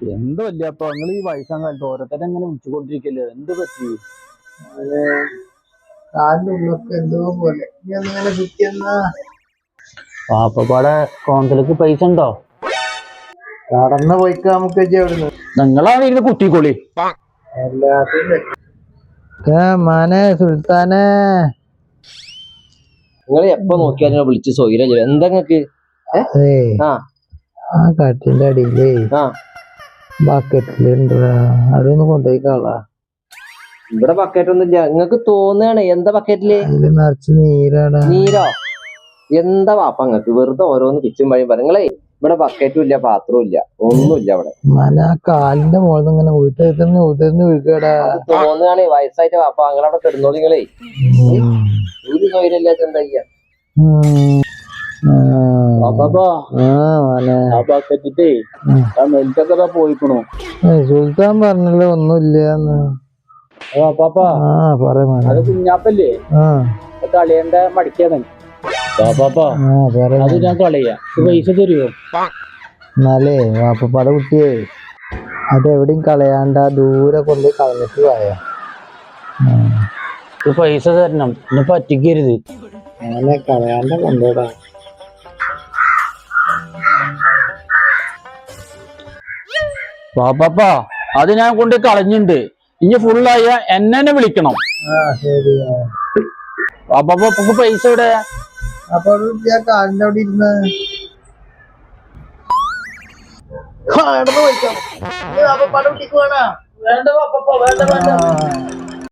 എന്ത് വല്യപ്പ നിങ്ങൾ ഈ വയസ്സാം കാലത്ത് ഓരോരുത്തരെ എങ്ങനെ വിളിച്ചുകൊണ്ടിരിക്കല്ലേ? എന്ത് പറ്റി? പാപ്പാടെ കോന്തലേക്ക് പൈസ ഉണ്ടോ? കടന്ന് പോയിക്കാ നമുക്ക് നിങ്ങളാണ് ഇരുന്ന് കുത്തിക്കോളി. മാനേ സുൽത്താനേ. നിങ്ങൾ എപ്പോ നോക്കിയാലും വിളിച്ച് സൗകര്യം എന്താ എന്തെങ്ങക്ക് ആ. കട്ടിന്റെ അടിയിലേ ബക്കറ്റിലുണ്ടാ അതൊന്ന് കൊണ്ടുപോയി കളാ ഇവിടെ ബക്കറ്റ് ഒന്നും ഇല്ല. നിങ്ങക്ക് തോന്നുകയാണ് എന്താ ബക്കറ്റിൽ നിറച്ച് നീരാടാ. നീരോ? എന്താ വാപ്പ നിങ്ങക്ക് വെറുതെ ഓരോന്ന് പിച്ചും വഴിയും പറ നിങ്ങളെ ഇവിടെ ബക്കറ്റും ഇല്ല പാത്രവും ഇല്ല. ഒന്നും ഇല്ല അവിടെ ആ കാലിന്റെ മുകളിൽ ഇങ്ങനെ വീട്ടിൽ ഉയർന്ന് വീഴ്ക്കടാ അത് തോന്നുകയാണ് വയസ്സായിട്ട് വാപ്പ. നിങ്ങളവിടെ കിടന്നോളി എന്താ ചെയ്യാ? പോയിക്കണു. സുൽത്താൻ പറഞ്ഞല്ലോ ഒന്നുമില്ല അത് കുഞ്ഞാപ്പല്ലേ? കളിയണ്ട മടിക്കാതെ അത് ഞാൻ കളയാ. പൈസ തരുമോ എന്നാലേ വാപ്പപ്പാടെ കുട്ടിയെ അതെവിടെയും കളയാണ്ട ദൂരെ കൊണ്ട് കളഞ്ഞിട്ട് പോയ. പൈസ തരണം. എന്നെ പറ്റിക്കരുത്. അങ്ങനെ കളയാണ്ട് കൊണ്ടോടാ പാപ്പാ അത് ഞാൻ കൊണ്ട് കളഞ്ഞിണ്ട്. ഇനി ഫുള്ളായ എന്നെ വിളിക്കണം. പാപ്പാ പൈസ ഇവിടെ വേണ്ട പാപ്പാ വേണ്ട വേണ്ട.